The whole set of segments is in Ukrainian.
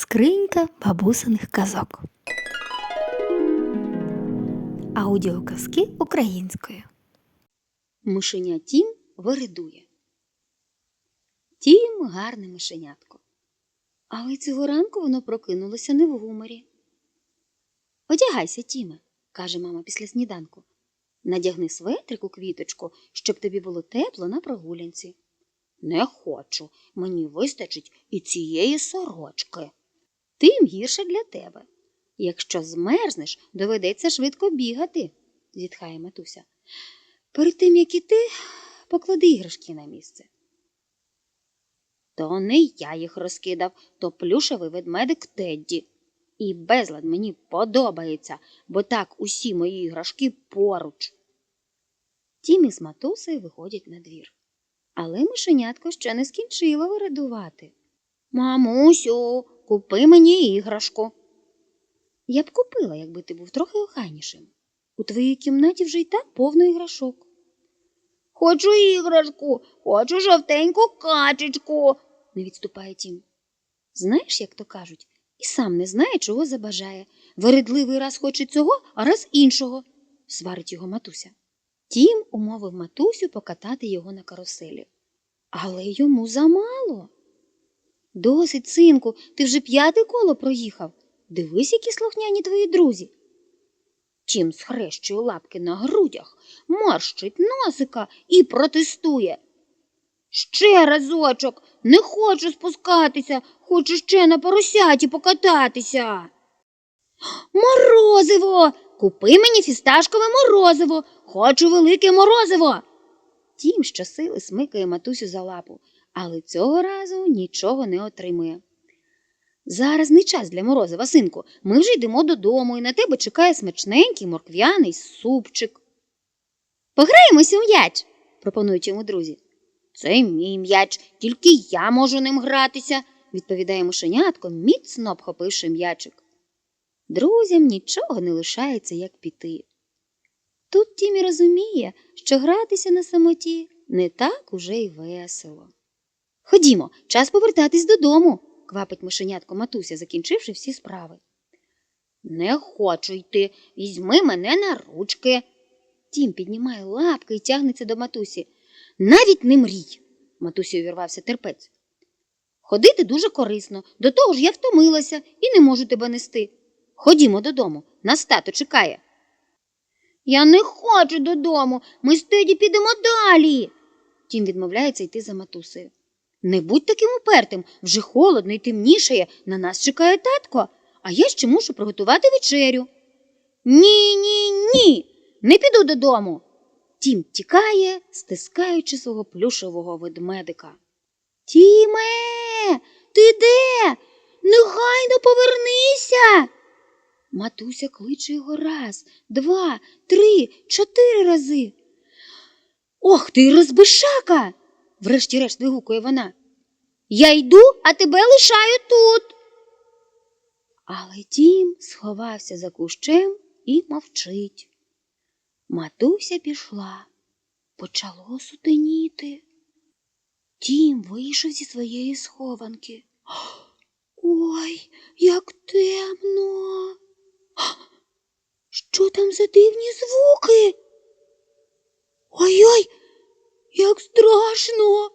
Скринька бабусиних казок. Аудіоказки українською. Мишеня Тім виридує. Тім гарне мишенятко. Але цього ранку воно прокинулося не в гуморі. Одягайся, Тіме, каже мама після сніданку. Надягни светрик у квіточку, щоб тобі було тепло на прогулянці. Не хочу, мені вистачить і цієї сорочки. Тим гірше для тебе. Якщо змерзнеш, доведеться швидко бігати, зітхає матуся. Перед тим, як іти, поклади іграшки на місце. То не я їх розкидав, то плюшевий ведмедик Тедді. І безлад мені подобається, бо так усі мої іграшки поруч. Тімі з матусею виходять на двір. Але мишенятко ще не скінчило вирадувати. Мамусю, купи мені іграшку. Я б купила, якби ти був трохи охайнішим. У твоїй кімнаті вже й так повно іграшок. Хочу іграшку, хочу жовтеньку качечку, не відступає тім. Знаєш, як то кажуть, і сам не знає, чого забажає. Вередливий раз хоче цього, а раз іншого, сварить його матуся. Тім умовив матусю покатати його на каруселі. Але йому замало. Досить, синку, ти вже п'яте коло проїхав. Дивись, які слухняні твої друзі. Тім схрещує лапки на грудях, морщить носика і протестує. Ще разочок, не хочу спускатися, хочу ще на поросяті покататися. Морозиво, купи мені фісташкове морозиво, хочу велике морозиво. Тім щосили смикає матусю за лапу, але цього разу нічого не отримує. Зараз не час для морозива, синку. Ми вже йдемо додому, і на тебе чекає смачненький морквяний супчик. Пограємося в м'яч, пропонують йому друзі. Це мій м'яч, тільки я можу ним гратися, відповідає мишенятко, міцно обхопивши м'ячик. Друзям нічого не лишається, як піти. Тут Тімі розуміє, що гратися на самоті не так уже й весело. Ходімо, час повертатись додому, квапить мишенятко матуся, закінчивши всі справи. Не хочу йти, візьми мене на ручки. Тім піднімає лапки і тягнеться до матусі. Навіть не мрій, матусі увірвався терпець. Ходити дуже корисно, до того ж я втомилася і не можу тебе нести. Ходімо додому, нас тато чекає. Я не хочу додому, ми з Теді підемо далі. Тім відмовляється йти за матусею. Не будь таким упертим, вже холодно і темнішає, на нас чекає татко, а я ще мушу приготувати вечерю. Ні, ні, ні, не піду додому. Тім тікає, стискаючи свого плюшевого ведмедика. Тіме, ти де? Негайно повернися. Матуся кличе його раз, два, три, чотири рази. Ох ти, розбишака! Врешті-решт вигукує вона. Я йду, а тебе лишаю тут. Але тім сховався за кущем і мовчить. Матуся пішла, почало сутеніти. Тім вийшов зі своєї схованки. Ой, як темно. Що там за дивні звуки? Ой-ой, як страшно.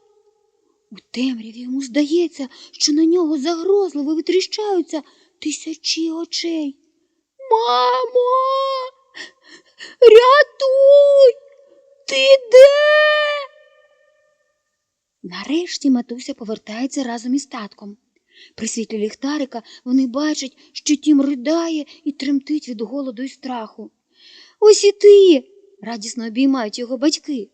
У темряві йому здається, що на нього загрозливо витріщаються тисячі очей. Мамо, рятуй! Ти де? Нарешті матуся повертається разом із татком. При світлі ліхтарика вони бачать, що тім ридає і тремтить від голоду і страху. Ось і ти. радісно обіймають його батьки.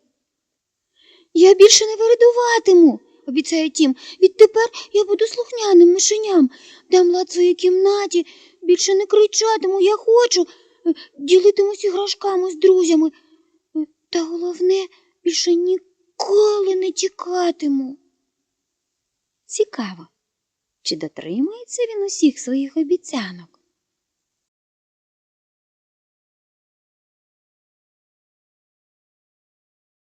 Я більше не виридуватиму, обіцяє тім. Відтепер я буду слухняним мишеням, дам лад своїй кімнаті, більше не кричатиму, я хочу, е, ділитимусь іграшками з друзями. Е, Та головне, більше ніколи не тікатиму. Цікаво, чи дотримується він усіх своїх обіцянок?